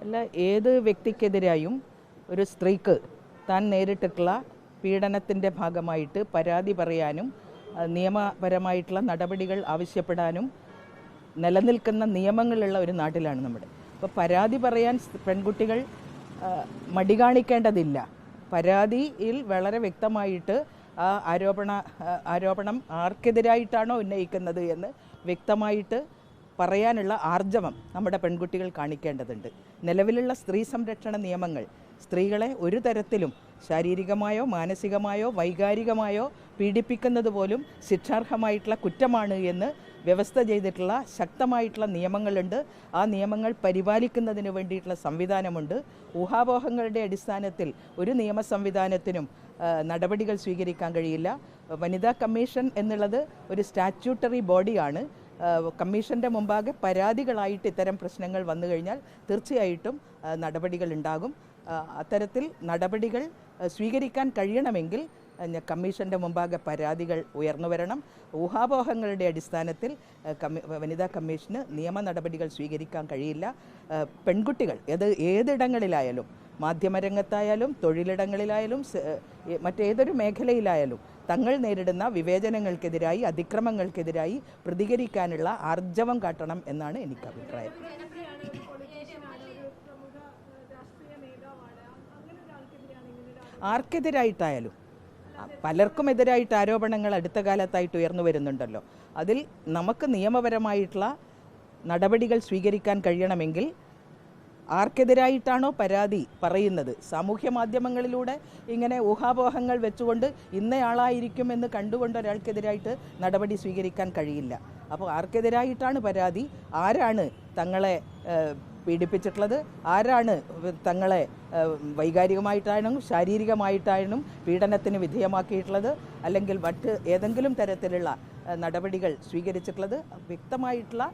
അല്ല ഏത് വ്യക്തിക്കെതിരായും ഒരു സ്ത്രീക്ക് താൻ നേരിട്ടിട്ടുള്ള പീഡനത്തിന്റെ ഭാഗമായിട്ട് പരാതി പറയാനും നിയമപരമായിട്ടുള്ള നടപടികൾ ആവശ്യപ്പെടാനും നിലനിൽക്കുന്ന നിയമങ്ങളുള്ള ഒരു നാട്ടിലാണ് നമ്മുടെ. അപ്പോൾ പരാതി പറയാൻ പെൺകുട്ടികൾ മടി കാണിക്കേണ്ടതില്ല പരാതിയിൽ വളരെ വ്യക്തമായിട്ട് ആ ആരോപണ ആരോപണം ആർക്കെതിരായിട്ടാണോ ഉന്നയിക്കുന്നത് എന്ന് വ്യക്തമായിട്ട് പറയാനുള്ള ആർജവം നമ്മുടെ പെൺകുട്ടികൾ കാണിക്കേണ്ടതുണ്ട്. നിലവിലുള്ള സ്ത്രീ സംരക്ഷണ നിയമങ്ങൾ സ്ത്രീകളെ ഒരു തരത്തിലും ശാരീരികമായോ മാനസികമായോ വൈകാരികമായോ പീഡിപ്പിക്കുന്നത് പോലും ശിക്ഷാർഹമായിട്ടുള്ള കുറ്റമാണ് എന്ന് വ്യവസ്ഥ ചെയ്തിട്ടുള്ള ശക്തമായിട്ടുള്ള നിയമങ്ങളുണ്ട്. ആ നിയമങ്ങൾ പരിപാലിക്കുന്നതിന് വേണ്ടിയിട്ടുള്ള സംവിധാനമുണ്ട്. ഊഹാപോഹങ്ങളുടെ അടിസ്ഥാനത്തിൽ ഒരു നിയമ സംവിധാനത്തിനും നടപടികൾ സ്വീകരിക്കാൻ കഴിയില്ല. വനിതാ കമ്മീഷൻ എന്നുള്ളത് ഒരു സ്റ്റാറ്റ്യൂട്ടറി ബോഡിയാണ്. കമ്മീഷന്റെ മുമ്പാകെ പരാതികളായിട്ട് ഇത്തരം പ്രശ്നങ്ങൾ വന്നു കഴിഞ്ഞാൽ തീർച്ചയായിട്ടും നടപടികൾ ഉണ്ടാകും അത്തരത്തിൽ നടപടികൾ സ്വീകരിക്കാൻ കഴിയണമെങ്കിൽ കമ്മീഷന്റെ മുമ്പാകെ പരാതികൾ ഉയർന്നു വരണം. ഊഹാപോഹങ്ങളുടെ അടിസ്ഥാനത്തിൽ വനിതാ കമ്മീഷന് നിയമ നടപടികൾ സ്വീകരിക്കാൻ കഴിയില്ല. പെൺകുട്ടികൾ ഏത് ഏതിടങ്ങളിലായാലും മാധ്യമരംഗത്തായാലും തൊഴിലിടങ്ങളിലായാലും മറ്റേതൊരു മേഖലയിലായാലും തങ്ങൾ നേരിടുന്ന വിവേചനങ്ങൾക്കെതിരായി അതിക്രമങ്ങൾക്കെതിരായി പ്രതികരിക്കാനുള്ള ആർജവം കാട്ടണം എന്നാണ് എനിക്ക് അഭിപ്രായം. ആർക്കെതിരായിട്ടായാലും പലർക്കും എതിരായിട്ട് ആരോപണങ്ങൾ അടുത്ത കാലത്തായിട്ട് ഉയർന്നു വരുന്നുണ്ടല്ലോ. അതിൽ നമുക്ക് നിയമപരമായിട്ടുള്ള നടപടികൾ സ്വീകരിക്കാൻ കഴിയണമെങ്കിൽ ആർക്കെതിരായിട്ടാണോ പരാതി പറയുന്നത്? സാമൂഹ്യ മാധ്യമങ്ങളിലൂടെ ഇങ്ങനെ ഊഹാപോഹങ്ങൾ വെച്ചുകൊണ്ട് ഇന്നയാളായിരിക്കുമെന്ന് കണ്ടുകൊണ്ട് ഒരാൾക്കെതിരായിട്ട് നടപടി സ്വീകരിക്കാൻ കഴിയില്ല. അപ്പോൾ ആർക്കെതിരായിട്ടാണ് പരാതി? ആരാണ് തങ്ങളെ പീഡിപ്പിച്ചിട്ടുള്ളത്? ആരാണ് തങ്ങളെ വൈകാരികമായിട്ടായാലും ശാരീരികമായിട്ടാണോ പീഡനത്തിന് വിധേയമാക്കിയിട്ടുള്ളത്? അല്ലെങ്കിൽ മറ്റ് ഏതെങ്കിലും തരത്തിലുള്ള നടപടികൾ സ്വീകരിച്ചിട്ടുള്ളത്? വ്യക്തമായിട്ടുള്ള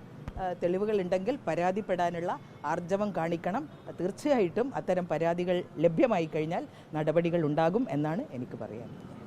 ഉണ്ടെങ്കിൽ പരാതിപ്പെടാനുള്ള ആർജവം കാണിക്കണം. തീർച്ചയായിട്ടും അത്തരം പരാതികൾ ലഭ്യമായി കഴിഞ്ഞാൽ നടപടികൾ ഉണ്ടാകും എന്നാണ് എനിക്ക് പറയാനുള്ളത്.